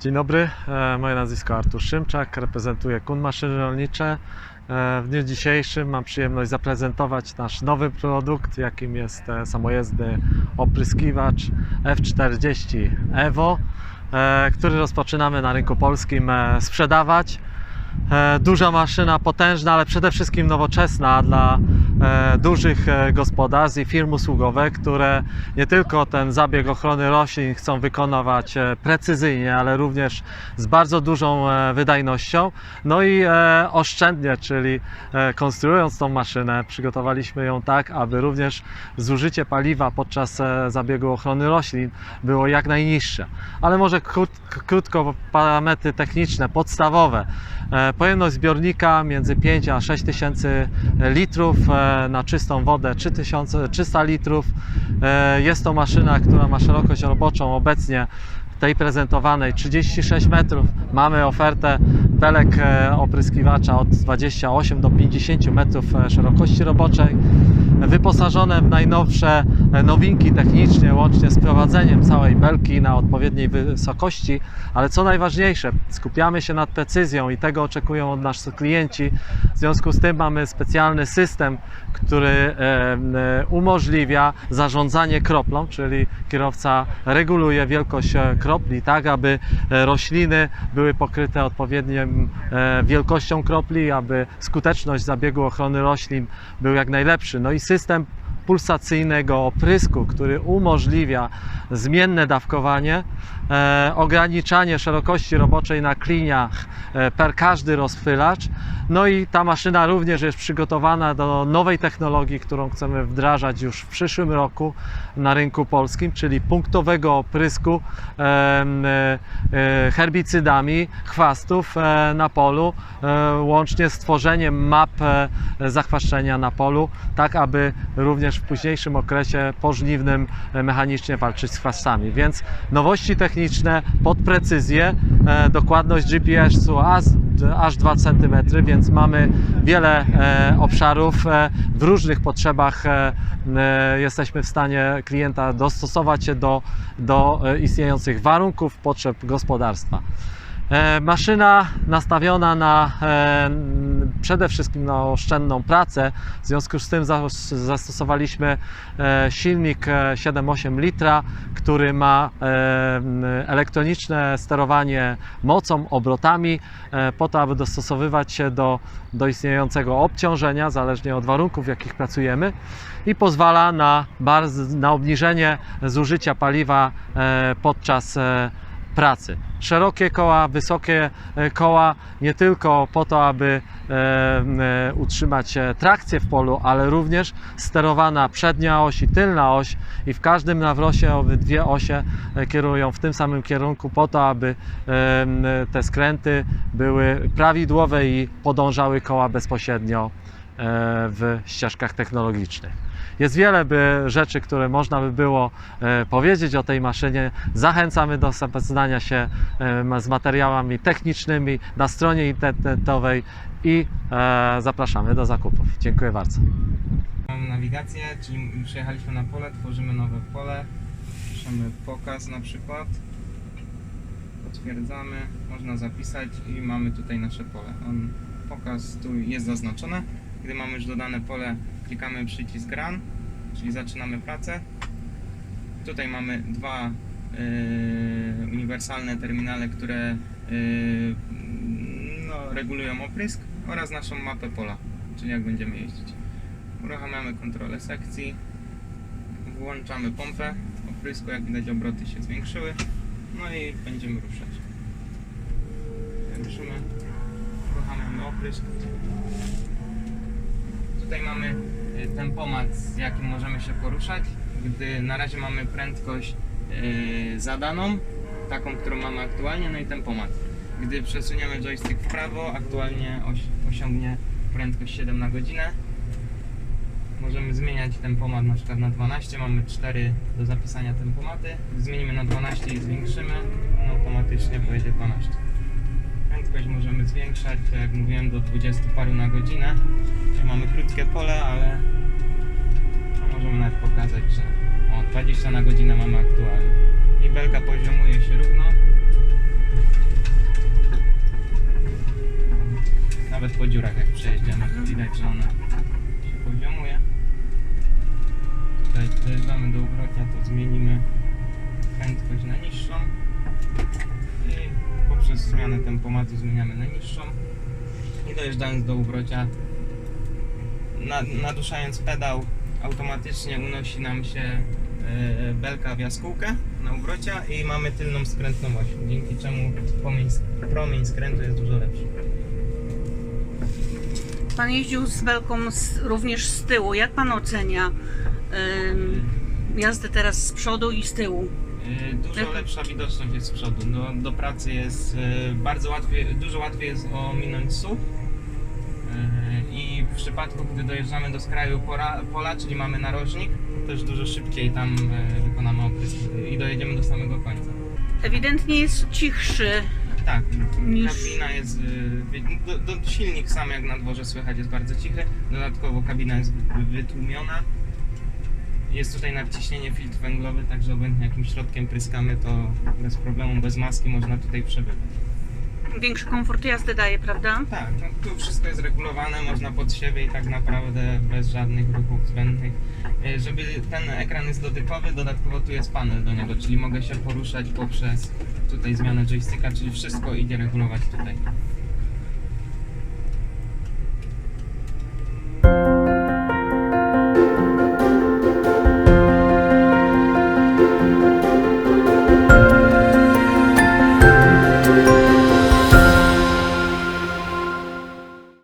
Dzień dobry, e, moje nazwisko Artur Szymczak, reprezentuję Kun Maszyny Rolnicze. E, W dniu dzisiejszym mam przyjemność zaprezentować nasz nowy produkt, jakim jest e, samojezdny opryskiwacz F40 Evo, który rozpoczynamy na rynku polskim sprzedawać. E, Duża maszyna, potężna, ale przede wszystkim nowoczesna dla e, dużych e, gospodarstw i firm usługowe, które nie tylko ten zabieg ochrony roślin chcą wykonywać precyzyjnie, ale również z bardzo dużą wydajnością, no i oszczędnie, czyli konstruując tą maszynę, przygotowaliśmy ją tak, aby również zużycie paliwa podczas zabiegu ochrony roślin było jak najniższe. Ale może krót, krótko parametry techniczne, podstawowe. E, Pojemność zbiornika między 5 a 6 tysięcy litrów, e, na czystą wodę 3000, 300 litrów. E, Jest to maszyna, która ma szerokość roboczą obecnie tej prezentowanej 36 metrów. Mamy ofertę belek opryskiwacza od 28 do 50 metrów szerokości roboczej. Wyposażone w najnowsze e, nowinki technicznie, łącznie z prowadzeniem całej belki na odpowiedniej wysokości, ale co najważniejsze, skupiamy się nad precyzją i tego oczekują od nas klienci. W związku z tym mamy specjalny system, który e, e, umożliwia zarządzanie kroplą, czyli kierowca reguluje wielkość kropli tak, aby rośliny były pokryte odpowiednią wielkością kropli, aby skuteczność zabiegu ochrony roślin był jak najlepszy. No i system pulsacyjnego oprysku, który umożliwia zmienne dawkowanie, e, ograniczanie szerokości roboczej na kliniach e, per każdy rozpylacz. No i ta maszyna również jest przygotowana do nowej technologii, którą chcemy wdrażać już w przyszłym roku na rynku polskim, czyli punktowego oprysku e, herbicydami chwastów na polu, łącznie z tworzeniem map e, zachwaszczenia na polu, tak aby również w późniejszym okresie pożniwnym mechanicznie walczyć z chwastami. Więc nowości techniczne pod precyzję, e, dokładność GPS-u aż, aż 2 cm, więc mamy wiele e, obszarów e, w różnych potrzebach jesteśmy w stanie klienta dostosować się do, do istniejących warunków, potrzeb gospodarstwa. E, Maszyna nastawiona na e, przede wszystkim na oszczędną pracę. W związku z tym za- zastosowaliśmy e, silnik e, 7,8 litra, który ma elektroniczne sterowanie mocą, obrotami, po to, aby dostosowywać się do, do istniejącego obciążenia, zależnie od warunków, w jakich pracujemy, i pozwala na, na obniżenie zużycia paliwa podczas pracy. Szerokie koła, wysokie e, koła, nie tylko po to, aby e, e, utrzymać trakcję w polu, ale również sterowana przednia oś i tylna oś i w każdym nawrocie obydwie osie kierują w tym samym kierunku po to, aby te skręty były prawidłowe i podążały koła bezpośrednio w ścieżkach technologicznych. Jest wiele by rzeczy, które można by było e, powiedzieć o tej maszynie. Zachęcamy do zapoznania się e, z materiałami technicznymi na stronie internetowej i e, zapraszamy do zakupów. Dziękuję bardzo. Mamy nawigację, czyli przyjechaliśmy na pole, tworzymy nowe pole, piszemy pokaz na przykład, potwierdzamy, można zapisać i mamy tutaj nasze pole. On, pokaz tu jest zaznaczone. Gdy mamy już dodane pole, klikamy przycisk Run, czyli zaczynamy pracę. Tutaj mamy dwa yy, uniwersalne terminale, które yy, no, regulują oprysk oraz naszą mapę pola, czyli jak będziemy jeździć. Uruchamiamy kontrolę sekcji, włączamy pompę oprysku, jak widać obroty się zwiększyły, no i będziemy ruszać. Ruszymy, uruchamiamy oprysk. Tutaj mamy y, tempomat, z jakim możemy się poruszać, gdy na razie mamy prędkość y, zadaną, taką, którą mamy aktualnie, no i tempomat. Gdy przesuniemy joystick w prawo, aktualnie osiągnie prędkość 7 na godzinę. Możemy zmieniać tempomat na przykład na 12, mamy 4 do zapisania tempomaty. Zmienimy na 12 i zwiększymy, on automatycznie pojedzie 12. Prędkość możemy zwiększać, tak jak mówiłem, do 20 paru na godzinę mamy krótkie pole, ale możemy nawet pokazać, że o 20 na godzinę mamy aktualnie. I belka poziomuje się równo. Nawet po dziurach jak przejeżdżamy, to widać, że ona się poziomuje. Tutaj dojeżdżamy do obrocia, to zmienimy prędkość na niższą i poprzez zmianę tempomatu zmieniamy na niższą i dojeżdżając do ubrocia na, naduszając pedał automatycznie unosi nam się e, belka w jaskółkę na ubrocia i mamy tylną skrętną oś, dzięki czemu promień, promień skrętu jest dużo lepszy. Pan jeździł z belką z, również z tyłu. Jak pan ocenia jazdę teraz z przodu i z tyłu? E, Dużo Jak- lepsza widoczność jest z przodu. Do, do pracy jest e, bardzo łatwiej, dużo łatwiej jest ominąć SUV. I w przypadku, gdy dojeżdżamy do skraju pora, pola, czyli mamy narożnik, też dużo szybciej tam e, wykonamy oprysk i dojedziemy do samego końca. Ewidentnie jest cichszy. Tak, Niż- kabina jest. wy- Do, do, silnik sam jak na dworze słychać jest bardzo cichy. Dodatkowo kabina jest wy- wytłumiona. Jest tutaj nadciśnienie filtr węglowy, także obojętnie jakim środkiem pryskamy, to bez problemu, bez maski można tutaj przebywać. Większy komfort jazdy daje, prawda? Tak, no, tu wszystko jest regulowane, można pod siebie i tak naprawdę bez żadnych ruchów zbędnych. Y, Żeby ten ekran jest dotykowy, dodatkowo tu jest panel do niego, czyli mogę się poruszać poprzez tutaj zmianę joysticka, czyli wszystko idzie regulować tutaj.